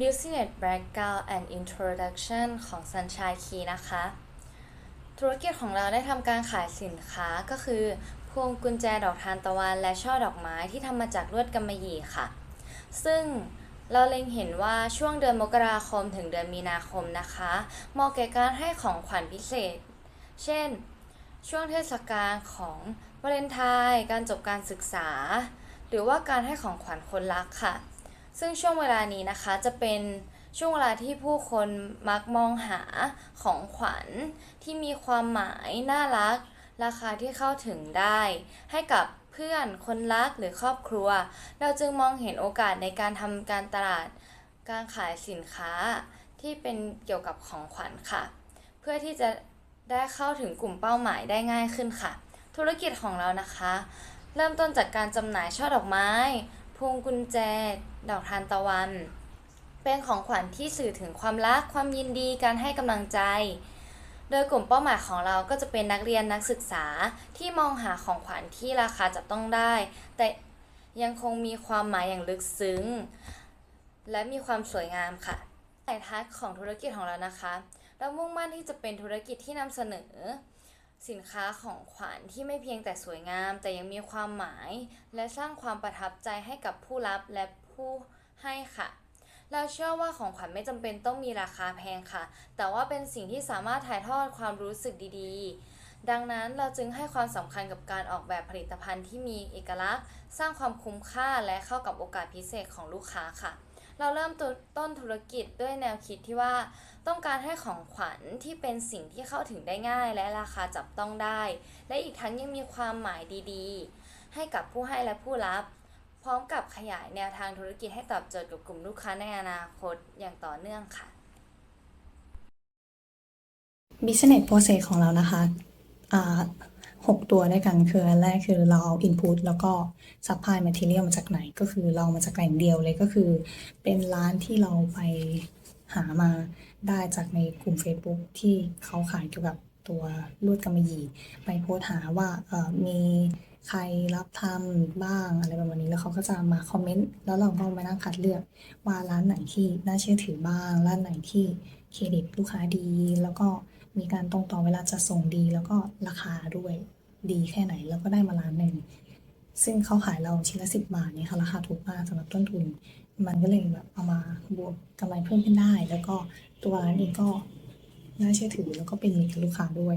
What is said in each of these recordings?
Business Background and Introduction ของ Sunshine Key นะคะ ธุรกิจของเราได้ทำการขายสินค้าก็คือพวงกุญแจดอกทานตะวันและช่อดอกไม้ที่ทำมาจากลวดกำมะหยี่ค่ะ ซึ่งเราเล็งเห็นว่าช่วงเดือนมกราคมถึงเดือนมีนาคมนะคะเหมาะแก่การให้ของขวัญพิเศษ เช่น ช่วงเทศกาลของวาเลนไทน์การจบการศึกษา หรือว่าการให้ของขวัญคนรักค่ะ ซึ่งช่วงเวลานี้นะคะจะเป็นช่วงเวลาที่ผู้คนมักมองหาของขวัญที่มีความหมายน่ารัก ราคาที่เข้าถึงได้ ให้กับเพื่อนคนรักหรือครอบครัว เราจึงมองเห็นโอกาสในการทำการตลาด การขายสินค้าที่เป็นเกี่ยวกับของขวัญค่ะ เพื่อที่จะได้เข้าถึงกลุ่มเป้าหมายได้ง่ายขึ้นค่ะ ธุรกิจของเรานะคะ เริ่มต้นจากการจำหน่ายช่อดอกไม้พวงกุญแจ ดอกทานตะวัน เป็นของขวัญที่สื่อถึงความรัก ความยินดี การให้กำลังใจ โดยกลุ่มเป้าหมายของเราก็จะเป็นนักเรียนนักศึกษาที่มองหาของขวัญที่ราคาจับต้องได้ แต่ยังคงมีความหมายอย่างลึกซึ้ง และมีความสวยงามค่ะไอทัศน์ของธุรกิจของเรานะคะ เรามุ่งมั่นที่จะเป็นธุรกิจที่นำเสนอ สินค้าของขวัญที่ไม่เพียงแต่สวยงาม แต่ยังมีความหมาย และสร้างความประทับใจให้กับผู้รับและผู้ ให้ค่ะเราเชื่อว่าของขวัญไม่จำเป็นต้องมีราคาแพงค่ะ แต่ว่าเป็นสิ่งที่สามารถถ่ายทอดความรู้สึกดีๆ ดังนั้นเราจึงให้ความสำคัญกับการออกแบบผลิตภัณฑ์ที่มีเอกลักษณ์ สร้างความคุ้มค่าและเข้ากับโอกาสพิเศษของลูกค้าค่ะ เราเริ่มต้นธุรกิจด้วยแนวคิดที่ว่า ต้องการให้ของขวัญที่เป็นสิ่งที่เข้าถึงได้ง่าย และราคาจับต้องได้ และอีกทั้งยังมีความหมายดีๆ ให้กับผู้ให้และผู้รับ พร้อมกับขยายแนวทางธุรกิจให้ตอบโจทย์กับกลุ่มลูกค้าในอนาคตอย่างต่อเนื่องค่ะ Business Process ของเรานะคะหกตัวด้วยกันคืออันแรกคือเราเอา Input แล้วก็ Supply Material มาจากไหน ก็คือเราเอามาจากแหล่งเดียวเลยก็คือ เป็นร้านที่เราไปหามาได้จากในกลุ่ม Facebook ที่เขาขายเกี่ยวกับตัวลวดกำมะหยี่ ไปโพสต์หาว่ามี ใครรับทำบ้างอะไรประมาณนี้แล้วเขาก็จะมาคอมเมนต์แล้วเราก็มานั่งคัดเลือกว่าร้านไหนที่น่าเชื่อถือบ้าง ร้านไหนที่เครดิตลูกค้าดี แล้วก็มีการตรงต่อเวลาจะส่งดี แล้วก็ราคาด้วยดีแค่ไหน แล้วก็ได้มาร้านหนึ่งซึ่งเขาขายเราชิ้นละสิบบาทเนี่ยค่ะราคาถูกมากสำหรับต้นทุน มันก็เลยแบบเอามาบวกกำไรเพิ่มขึ้นได้ แล้วก็ตัวร้านเองก็น่าเชื่อถือแล้วก็เป็นมิตรกับลูกค้าด้วย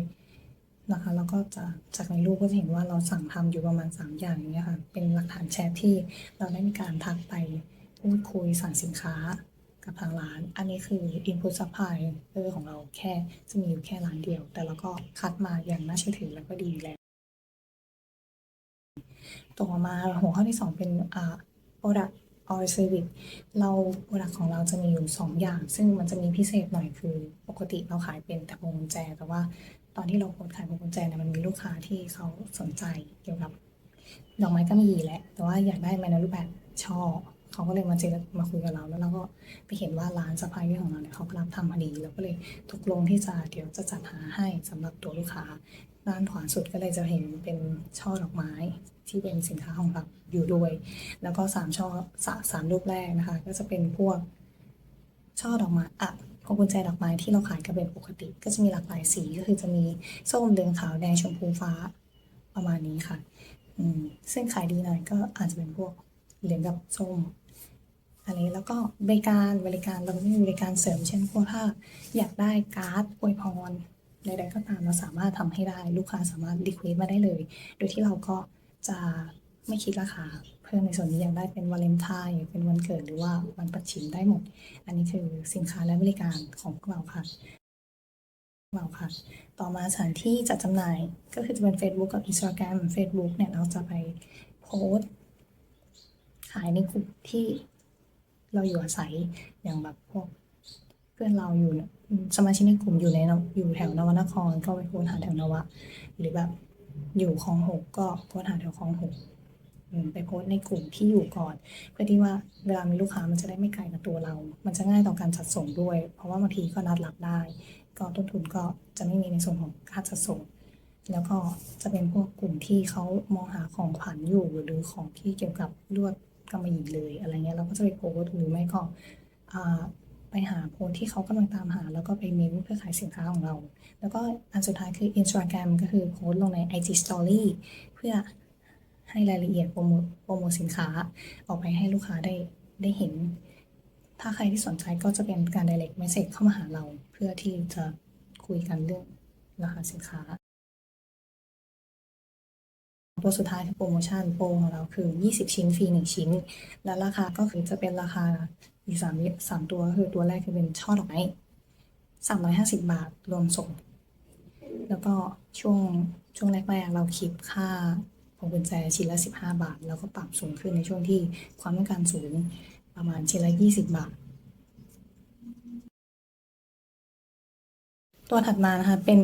นะคะ แล้วก็จะจากในรูปก็จะเห็นว่าเราสั่งทำอยู่ประมาณ 3 อย่างเนี้ยค่ะ เป็นหลักฐานแชทที่เราได้มีการทักไปพูดคุยสั่งสินค้ากับทางร้าน อันนี้คือ input supply เออของเราแค่จะมีอยู่แค่ร้านเดียว แต่เราก็คัดมาอย่างน่าเชื่อถือแล้วก็ดีแล้ว ต่อมาหัวข้อที่ 2 เป็นอ่า product or service เรา product ของเราจะมีอยู่ 2 อย่าง ซึ่งมันจะมีพิเศษหน่อยคือปกติเราขายเป็นแต่พวงกุญแจ แต่ว่า ตอนที่เราโพสขายพวงกุญแจเนี่ยมันมีลูกค้าที่เขาสนใจเกี่ยวกับดอกไม้กำมะหยี่แหละ แต่ว่าอยากได้มาในรูปแบบช่อเขาก็เลยมาเจอมาคุยกับเรา แล้วเราก็ไปเห็นว่าร้านสปายของเราเนี่ยเขาก็รับทำพอดีเราก็เลยตกลงที่จะเดี๋ยวจะจัดหาให้สำหรับตัวลูกค้า ด้านขวาสุดก็เลยจะเห็นเป็นช่อดอกไม้ที่เป็นสินค้าของเราอยู่ด้วย แล้วก็สามช่อสาสามรูปแรกนะคะ ก็จะเป็นพวกช่อดอกไม้อะ พวงกุญแจดอกไม้ที่เราขายกันเป็นปกติ ก็จะมีหลากหลายสีก็คือจะมีส้มเหลืองขาวแดงชมพูฟ้าประมาณนี้ค่ะอืมซึ่งขายดีหน่อยก็อาจจะเป็นพวกเหลืองกับส้มอันนี้แล้วก็บริการบริการเราก็มีบริการเสริมเช่นพวกถ้าอยากได้การ์ดอวยพรใดๆก็ตามเราสามารถทำให้ได้ลูกค้าสามารถรีเควสมาได้เลย โดยที่เราก็จะไม่คิดราคา พิ่มในส่วนนี้อยากได้เป็นวาเลนไทน์อยเป็นวันเกิดหรือว่าวันปัดฉิมได้หมด อันนี้คือสินค้าและบริการของพวกเราค่ะเราค่ะ ต่อมาสถานที่จัดจำหน่ายก็คือจะเป็น Facebook กับ Instagram Facebook เนี่ยเราจะไปโพสขายในกลุ่มที่เราอยู่อาศัยอย่างแบบพวกเพื่อนเราอยู่สมาชิกในกลุ่มอยู่ในอยู่แถวนวนครก็ไปโพสหาแถวนวะ หรือแบบอยู่คลองหกก็โพสหาแถวคลองหก ไปโพสในกลุ่มที่อยู่ก่อน เพื่อที่ว่าเวลามีลูกค้ามันจะได้ไม่ไกลกับตัวเรา มันจะง่ายต่อการจัดส่งด้วย เพราะว่าบางทีก็นัดรับได้ ก็ต้นทุนก็จะไม่มีในส่วนของค่าจัดส่ง แล้วก็จะเป็นพวกกลุ่มที่เขามองหาของขวัญอยู่หรือของที่เกี่ยวกับลวดกำมะหยี่เลยอะไรเงี้ยเราก็จะไปโพสหรือไม่ก็ไปหาคนที่เขากำลังตามหา แล้วก็ไปเม้นเพื่อขายสินค้าของเรา แล้วก็อันสุดท้ายคือ Instagram ก็คือโพสลงใน IG Story เพื่อ ให้รายละเอียดโปรโมทโปรโมทสินค้าออกไปให้ลูกค้าได้ได้เห็น ถ้าใครที่สนใจก็จะเป็นการ direct message เข้ามาหาเรา เพื่อที่จะคุยกันเรื่องราคาสินค้าตัวสุดท้ายคือโปรโมชั่นโปรของเราคือ 20 ชิ้นฟรี 1 ชิ้น และราคาก็คือจะเป็นราคาอีกสามสามตัวก็คือตัวแรกคือเป็นช่อดอกไม้350 บาทรวมส่ง แล้วก็ช่วงช่วงแรกๆเราคิดค่า พวงกุญแจชิ้นละ 15 บาท แล้วก็ปรับสูงขึ้นในช่วงที่ความต้องการสูงประมาณชิ้นละ 20 บาท ตัวถัดมานะคะเป็น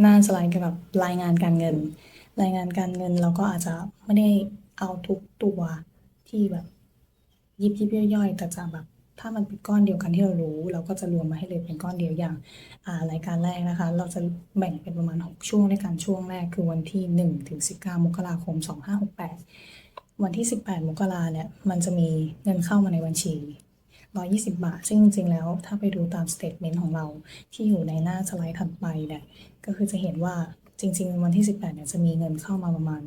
หน้าสไลด์เกี่ยวกับรายงานการเงิน รายงานการเงินเราก็อาจจะไม่ได้เอาทุกตัวที่แบบยิบยิบย่อยๆแต่จะแบบ ถ้ามันเป็นก้อนเดียวกันที่เรารู้ เราก็จะรวมมาให้เลยเป็นก้อนเดียวอย่างารายการแรกนะคะ เราจะแบ่งเป็นประมาณ 6 ช่วงด้วยกันช่วงแรกคือวันที่ 1 ถึง 19 มกราคม 2568 วันที่ 18 มกราเนี่ยมันจะมีเงินเข้ามาในบัญชี 120 บาท ซึ่งจริงๆ แล้วถ้าไปดูตามสเตทเมนต์ของเราที่อยู่ในหน้าสไลด์ถัดไปเนี่ยก็คือจะเห็นว่าจริง ๆ วันที่ 18 เนี่ยจะมีเงินเข้ามาประมาณ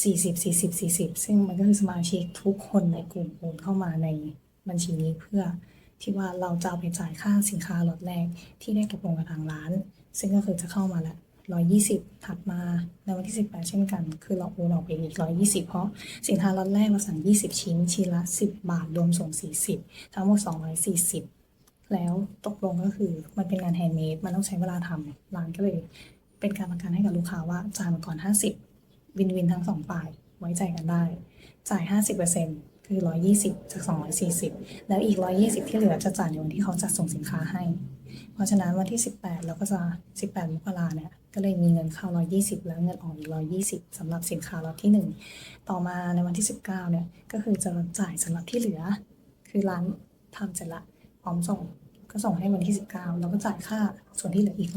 40 40 40 ซึ่งมันก็คือสมาชิกทุกคนในกลุ่มโอนเข้ามาใน บัญชีนี้เพื่อที่ว่าเราจะเอาไปจ่ายค่าสินค้าล็อตแรกที่ได้ตกลงกับทางร้าน ซึ่งก็คือจะเข้ามาละ120 ถัดมาในวันที่ 18 เช่นกัน คือเราโอนออกไปอีก 120 เพราะสินค้าล็อตแรกเราสั่ง 20 ชิ้น ชิ้นละ 10 บาท รวมส่ง 40 ทั้งหมด 240 แล้วตกลงก็คือมันเป็นงานแฮนด์เมด มันต้องใช้เวลาทำร้านก็เลย เป็นการประกันให้กับลูกค้าว่าจ่ายมาก่อน 50 วินวินทั้งสองฝ่าย ไว้ใจกันได้ จ่าย 50% คือ 120 จาก 240 แล้วอีก 120 ที่เหลือจะจ่ายในวันที่เขาจัดส่งสินค้าให้ เพราะฉะนั้นวันที่ 18 เราก็จะ 18 มกราเนี่ย ก็เลยมีเงินเข้า 120 แล้วเงินออกอีก 120สำหรับสินค้าล็อตที่ 1 ต่อมาในวันที่ 19 เนี่ย ก็คือจะจ่ายสำหรับที่เหลือ คือร้านทำเสร็จละพร้อมส่ง ก็ส่งให้วันที่ 19 แล้วก็จ่ายค่าส่วนที่เหลืออีก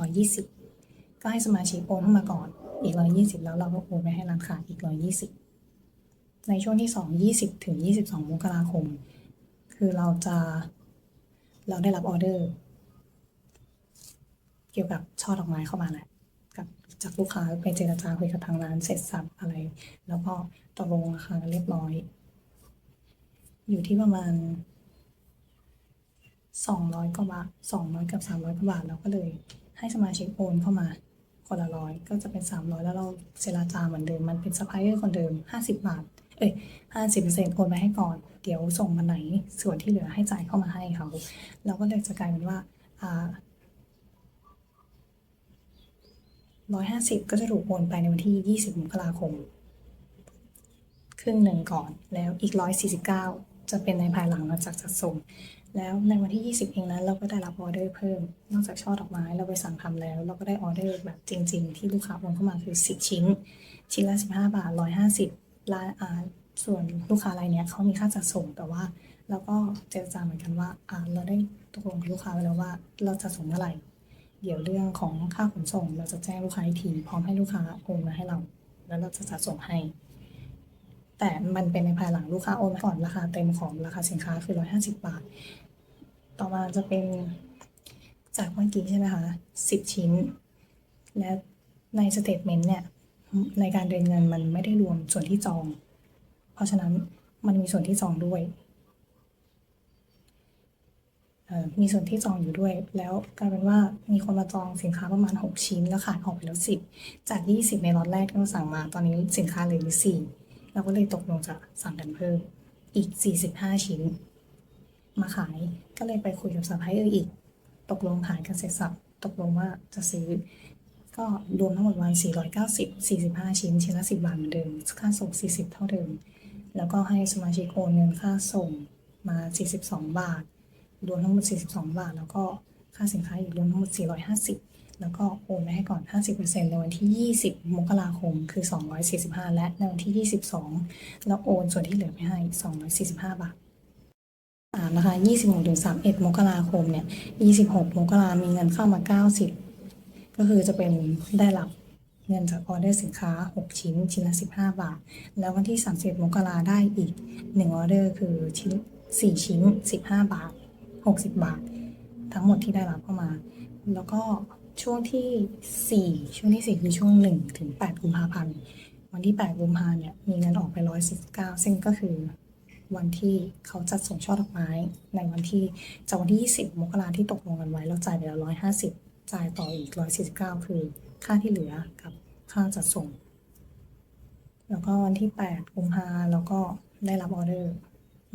120 ก็ให้สมาชิกโอนเข้ามาก่อนอีก 120 แล้วเราก็โอนไปให้ร้านค้าอีก 120 ในช่วงที่ 2 20 ถึง 22 มกราคม คือเราจะเราได้รับออเดอร์ เกี่ยวกับช่อดอกไม้เข้ามาแหละกับจากลูกค้าไปเจรจาคุยกับทางร้านเสร็จสับอะไร แล้วก็ตกลงราคาเรียบร้อย อยู่ที่ประมาณสองร้อยกว่าบาทสองร้อยกับสามร้อยกว่าบาทเราก็เลย ให้สมาชิกโอนเข้ามาคนละร้อยก็จะเป็นสามร้อยแล้วเราเจรจาเหมือนเดิม มันเป็นซัพพลายเออร์คนเดิมห้าสิบบาท เอ้ยห้าสิบเปอร์เซ็นต์โอนไปให้ก่อน เดี๋ยวส่งมาไหน ส่วนที่เหลือให้จ่ายเข้ามาให้เขาเราก็เลยจะกลายเป็นว่าอ่าร้อยห้าสิบก็จะถูกโอนไปในวันที่ยี่สิบมกราคม ครึ่งหนึ่งก่อนแล้วอีกร้อยสี่สิบเก้าจะเป็นในภายหลังหลังจากจัดส่ง แล้วในวันที่ 20 เองนั้นเราก็ได้รับออเดอร์เพิ่ม นอกจากช่อดอกไม้เราไปสั่งทำแล้ว เราก็ได้ออเดอร์แบบจริง ๆ ที่ลูกค้าโอนเข้ามาคือ 10 ชิ้น ชิ้นละ 15 บาท 150 ร้านอ่าส่วนลูกค้ารายเนี้ยเขามีค่าจัดส่งแต่ว่าเราก็เจรจาเหมือนกันว่าอ่าเราได้ตกลงกับลูกค้าไว้แล้วว่า เราจะส่งเมื่อไหร่ เดี๋ยวเรื่องของค่าขนส่ง เราจะแจ้งลูกค้าอีกทีพร้อมให้ลูกค้าโอนมาให้เรา แล้วเราจะจัดส่งให้ แต่มันเป็นในภายหลังลูกค้าโอนมาก่อนราคาเต็มของราคาสินค้าคือ150บาท ต่อมาจะเป็นจากเมื่อกี้ใช่ไหมคะสิบชิ้น และในสเตทเมนต์เนี่ย ในการเดินเงินมันไม่ได้รวมส่วนที่จอง เพราะฉะนั้นมันมีส่วนที่จองด้วยมีส่วนที่จองอยู่ด้วย แล้วกลายเป็นว่ามีคนมาจองสินค้าประมาณ 6 ชิ้น แล้วขายออกไปแล้ว10จาก 20 ในล็อตแรกที่เราสั่งมา ตอนนี้สินค้าเหลืออยู่4เราก็เลยตกลงจะสั่งกันเพิ่มอีก 45 ชิ้น มาขายก็เลยไปคุยกับซัพพลายเออร์อีก ตกลงขายกันเสร็จสับตกลงว่าจะซื้อ ก็รวมทั้งหมดวัน 490 45 ชิ้น ชิ้นละ 10 บาทเหมือนเดิม ค่าส่ง 40 เท่าเดิม แล้วก็ให้สมาชิกโอนเงินค่าส่งมา 42 บาท รวมทั้งหมด 42 บาท แล้วก็ค่าสินค้าอีกรวมทั้งหมด 450 แล้วก็โอนไปให้ก่อน 50%ในวันที่ 20 มกราคม คือ 245 และในวันที่ 22 แล้วโอนส่วนที่เหลือไปให้ 245 บาทสามนะคะ26ถึง31 มกราคมเนี่ย 26 มกรามีเงินเข้ามา 90 ก็คือจะเป็นได้รับเงินจากออเดอร์สินค้า 6 ชิ้น ชิ้นละ 15 บาท แล้ววันที่31มกราได้อีก 1 ออเดอร์คือชิ้น 4 ชิ้น 15 บาท 60 บาท ทั้งหมดที่ได้รับเข้ามา แล้วก็ช่วงที่ 4 ช่วงที่ 4 คือช่วง 1 ถึง 8 กุมภาพันธ์ วันที่ 8 กุมภาเนี่ย มีเงินออกไป 149 ซึ่งก็คือวันที่เขาจัดส่งช่อดอกไม้ ในวันที่จากวันที่ 20 มกราที่ตกลงกันไว้ เราจ่ายไปแล้ว 150 จ่ายต่ออีก 149 คือค่าที่เหลือกับค่าจัดส่ง แล้วก็วันที่8กุมภาเราก็ได้รับออเดอร์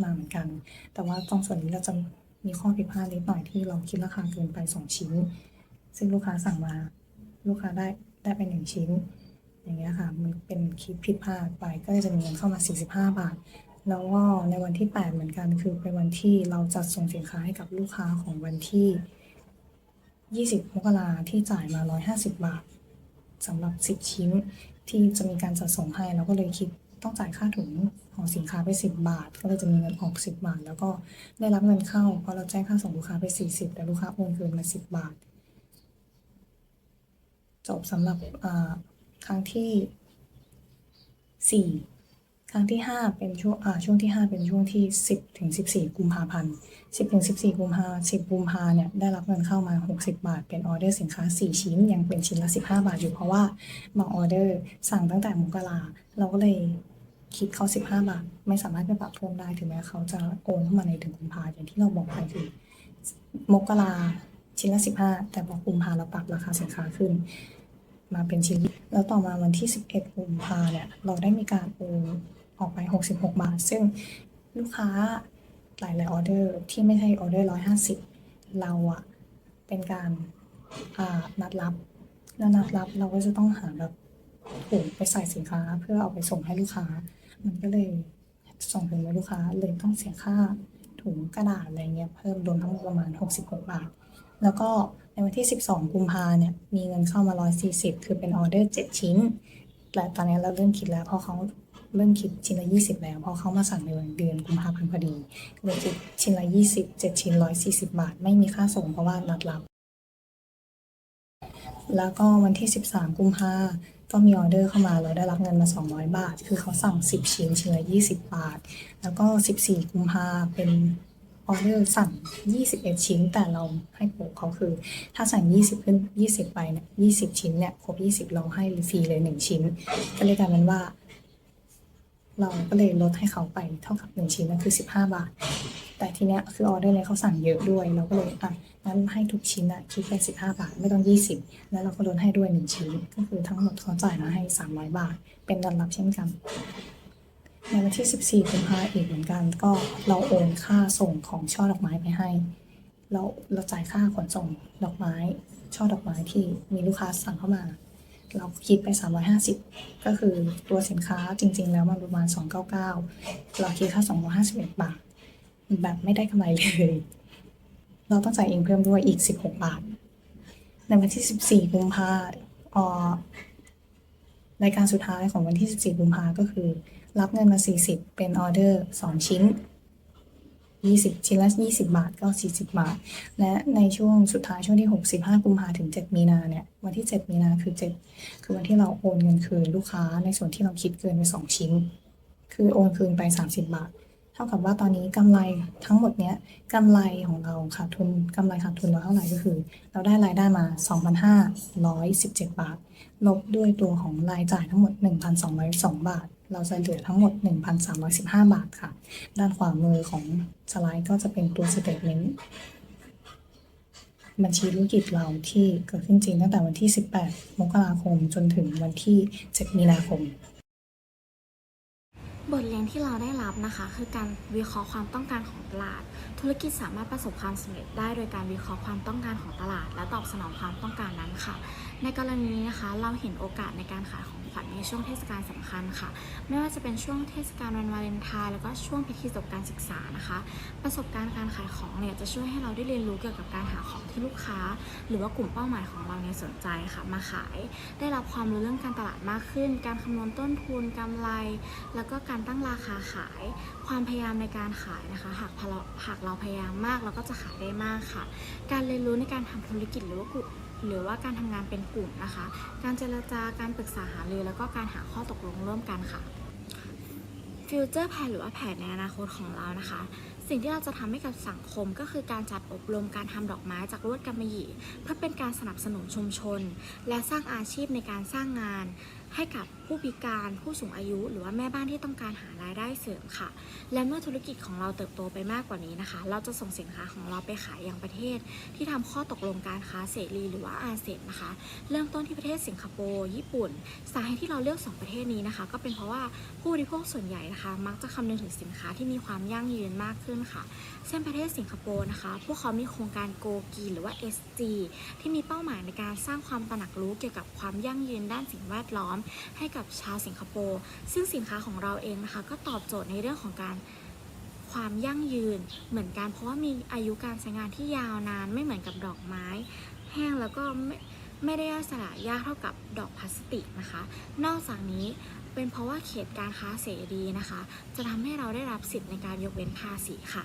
มาเหมือนกัน แต่ว่าตรงส่วนนี้เราจะมีข้อผิดพลาดนิดหน่อยที่เราคิดราคาเกินไป 2 ชิ้น ซึ่งลูกค้าสั่งมา ลูกค้าได้ได้ไป1ชิ้น อย่างเงี้ยค่ะ มันเป็นคิดผิดพลาดไป ก็เลยจะมีเงินเข้ามา 45 บาท แล้วก็ในวันที่ 8 เหมือนกัน คือเป็นวันที่เราจัดส่งสินค้าให้กับลูกค้าของวันที่ 20มกราที่จ่ายมา 150 บาทสำหรับ 10 ชิ้นที่จะมีการจัดส่งให้เราก็เลยคิดต้องจ่ายค่าถุงของสินค้าไป 10 บาท ก็เลยจะมีเงินออก 10 บาท แล้วก็ได้รับเงินเข้าเพราะเราแจ้งค่าส่งลูกค้าไป 40 แต่ลูกค้าโอนคืนมา 10 บาท จบสำหรับครั้งที่ 4 ครั้งที่5เป็นช่วงอ่าช่วงที่ 5 เป็นช่วงที่ 10ถึง14 กุมภาพันธ์10ถึง14 กุมภา10 กุมภาเนี่ยได้รับเงินเข้ามา 60 บาท เป็นออเดอร์สินค้า 4 ชิ้น ยังเป็นชิ้นละ 15 บาทอยู่เพราะว่าบางออเดอร์สั่งตั้งแต่มกราเราก็เลยคิดเขา 15 บาท ไม่สามารถไปปรับเพิ่มได้ถึงแม้เขาจะโอนเข้ามาในเดือนกุมภาอย่างที่เราบอกไปคือมกราชิ้นละ 15 แต่พอกุมภาเราปรับราคาสินค้าขึ้นมาเป็นชิ้น แล้วต่อมาวันที่ 11 กุมภาเนี่ย เราได้มีการโอน ออกไป 66 บาท ซึ่งลูกค้าหลาย ๆ ออเดอร์ที่ไม่ใช่ออเดอร์ 150 เราอะเป็นการอ่านัดรับแล้วนัดรับเราก็จะต้องหาแบบถุงไปใส่สินค้าเพื่อเอาไปส่งให้ลูกค้า มันก็เลยส่งถึงมือลูกค้าเลยต้องเสียค่าถุงกระดาษอะไรเงี้ยเพิ่มรวมทั้งหมดประมาณ 66 บาท แล้วก็ในวันที่ 12 กุมภาเนี่ยมีเงินเข้ามา 140 คือเป็นออเดอร์ 7 ชิ้น แต่ตอนนี้เราเริ่มคิดแล้วเพราะเขา เริ่มคิดชิ้นละ20แล้ว เพราะเขามาสั่งในวันเดือนกุมภาพันธ์พอดีก็เลยคิดชิ้นละ20 7ชิ้น140บาท ไม่มีค่าส่งเพราะว่านัดรับ แล้วก็วันที่13กุมภาก็มีออเดอร์เข้ามาเราได้รับเงินมา 200 บาท คือเขาสั่ง 10 ชิ้นชิ้นละ20 บาท แล้วก็ 14 กุมภาเป็นออเดอร์สั่ง 21 ชิ้น แต่เราให้โปะเขาคือ ถ้าสั่ง 20 ขึ้น 20 ไปเนี่ย 20 ชิ้นเนี่ย ครบ 20 เราให้ฟรีเลย 1 ชิ้น ก็เลยกลายเป็นว่า เราก็เลยลดให้เขาไปเท่ากับ 1 ชิ้นนั่นคือ 15 บาท แต่ทีเนี้ยคือออเดอร์เนี้ยเขาสั่งเยอะด้วย เราก็เลยอะงั้นให้ทุกชิ้นอะคิดเป็น15 บาท ไม่ต้อง 20 แล้วเราก็ลดให้ด้วย 1 ชิ้น ก็คือทั้งหมดเขาจ่ายมาให้ 300 บาท เป็นนัดรับเช่นกันในวันที่ 14กุมภาอีกเหมือนกัน ก็เราโอนค่าส่งของช่อดอกไม้ไปให้ เราเราจ่ายค่าขนส่งดอกไม้ ช่อดอกไม้ที่มีลูกค้าสั่งเข้ามา เราคิดไป 350 ก็คือตัวสินค้าจริง ๆ แล้วมันประมาณ 299 เราคิดค่า 251 บาท แบบไม่ได้กำไรเลย เราต้องจ่ายเองเพิ่มด้วยอีก 16 บาท ในวันที่ 14กุมภาออรายการสุดท้ายของวันที่ 14กุมภาก็คือ รับเงินมา 40 เป็นออเดอร์ 2 ชิ้น 20ชิ้นละ20 บาทก็ 40 บาท และในช่วงสุดท้ายช่วงที่ 65 กุมภาถึง 7 มีนาเนี่ยวันที่ 7 มีนาคือ 7 คือวันที่เราโอนเงินคืนลูกค้าในส่วนที่เราคิดเกินไป 2 ชิ้น คือโอนคืนไป 30 บาท เท่ากับว่าตอนนี้กำไรทั้งหมดเนี้ยกำไรของเราขาดทุนกำไรขาดทุนเราเท่าไหร่ก็คือ เราได้รายได้มา 2,517 บาท ลบด้วยตัวของรายจ่ายทั้งหมด 1,202 บาท เราจะเหลือทั้งหมด 1,315 บาทค่ะ ด้านขวามือของสไลด์ก็จะเป็นตัวสเตทเมนต์บัญชีธุรกิจเราที่เกิดขึ้นจริงตั้งแต่วันที่ 18 มกราคมจนถึงวันที่ 7 มีนาคม บทเรียนที่เราได้รับนะคะ คือการวิเคราะห์ความต้องการของตลาด ธุรกิจสามารถประสบความสำเร็จได้โดยการวิเคราะห์ความต้องการของตลาด และตอบสนองความต้องการนั้นค่ะ ในกรณีนี้นะคะเราเห็นโอกาสในการขายของขวัญในช่วงเทศกาลสำคัญค่ะ ไม่ว่าจะเป็นช่วงเทศกาลวันวาเลนไทน์แล้วก็ช่วงพิธีจบการศึกษานะคะ ประสบการณ์การขายของเนี่ยจะช่วยให้เราได้เรียนรู้เกี่ยวกับการหาของที่ลูกค้า หรือว่ากลุ่มเป้าหมายของเราเนี่ยสนใจค่ะ มาขาย ได้รับความรู้เรื่องการตลาดมากขึ้น การคำนวณต้นทุนกำไร แล้วก็การตั้งราคาขาย ความพยายามในการขายนะคะ หากเราหากเราพยายามมากเราก็จะขายได้มากค่ะ การเรียนรู้ในการทำธุรกิจหรือว่ากลุ่ม หรือว่าการทำงานเป็นกลุ่มนะคะ การเจรจาการปรึกษาหารือแล้วก็การหาข้อตกลงร่วมกันค่ะฟิวเจอร์แผนหรือว่าแผนในอนาคตของเรานะคะ สิ่งที่เราจะทำให้กับสังคมก็คือการจัดอบรมการทำดอกไม้จากลวดกำมะหยี่ เพื่อเป็นการสนับสนุนชุมชน และสร้างอาชีพในการสร้างงานให้กับ ผู้พิการผู้สูงอายุ หรือว่าแม่บ้านที่ต้องการหารายได้เสริมค่ะ และเมื่อธุรกิจของเราเติบโตไปมากกว่านี้นะคะ เราจะส่งสินค้าของเราไปขายยังประเทศ ที่ทำข้อตกลงการค้าเสรีหรือว่าอาเซียนนะคะ เริ่มต้นที่ประเทศสิงคโปร์ญี่ปุ่น สาเหตุที่เราเลือก 2 ประเทศนี้นะคะ ก็เป็นเพราะว่าผู้บริโภคส่วนใหญ่นะคะ มักจะคำนึงถึงสินค้าที่มีความยั่งยืนมากขึ้นค่ะ เช่นประเทศสิงคโปร์นะคะ พวกเขามีโครงการโกกีหรือว่า SG ที่มีเป้าหมายในการสร้างความตระหนักรู้เกี่ยวกับความยั่งยืนด้านสิ่งแวดล้อมให้กับชาวสิงคโปร์ซึ่งสินค้าของเราเองนะคะ ก็ตอบโจทย์ในเรื่องของการความยั่งยืนเหมือนกัน เพราะว่ามีอายุการใช้งานที่ยาวนานไม่เหมือนกับดอกไม้ แห้งแล้วก็ไม่ไม่ได้ย่อยสลายยากเท่ากับดอกพลาสติกนะคะ นอกจากนี้เป็นเพราะว่าเขตการค้าเสรีนะคะ จะทำให้เราได้รับสิทธิ์ในการยกเว้นภาษีค่ะ